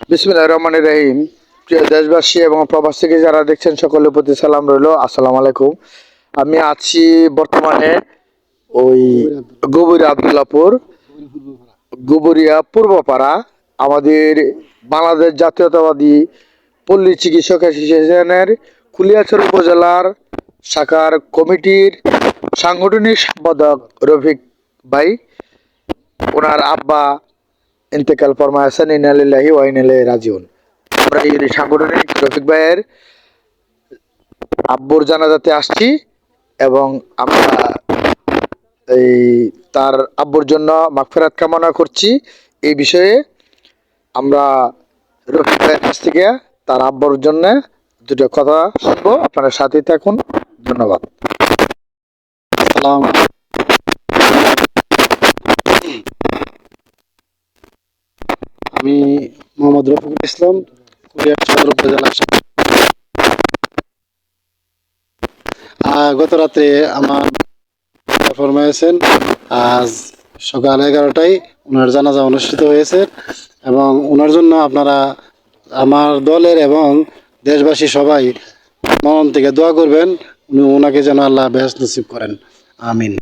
বিসমিল্লাহ রহমান রহিম। প্রিয় দেশবাসী এবং প্রবাস থেকে যারা দেখছেন, সকলের প্রতি সালাম রইল। আসসালাম আলাইকুম। আমি আছি বর্তমানে ওই গোবরিয়া আবদুল্লাপুর, গোবরিয়া পূর্বপাড়া, আমাদের বাংলাদেশ জাতীয়তাবাদী পল্লী চিকিৎসক অ্যাসোসিয়েশনের কুলিয়াচর উপজেলার শাখার কমিটির সাংগঠনিক সম্পাদক রফিক ভাই, ওনার আব্বা ইন্তেকাল ফরমায়াছেন ইনালিল্লাহি ওয়াইনালে রাজিউন। আমরা এই সাংগঠনিক রফিক ভাইয়ের আব্বুর জানাজাতে আসছি এবং আমরা এই তার আব্বুর জন্য মাগফেরাত কামনা করছি। এই বিষয়ে আমরা রফিক ভাইয়ের কাছ থেকে তার আব্বুর জন্য দুটো কথা শুনব। আপনারা সাথে থাকুন। ধন্যবাদ। সালাম আমি মোহাম্মদ রফিকুল ইসলাম, কুরিয়ার সদর উপজেলা গত রাতে আমার ফরমাইছেন আজ সকাল এগারোটায় ওনার জানাজা অনুষ্ঠিত হয়েছে এবং ওনার জন্য আপনারা আমার দলের এবং দেশবাসী সবাই মন থেকে দোয়া করবেন। উনি ওনাকে যেন আল্লাহ বেহেস নসিব করেন। আমিন।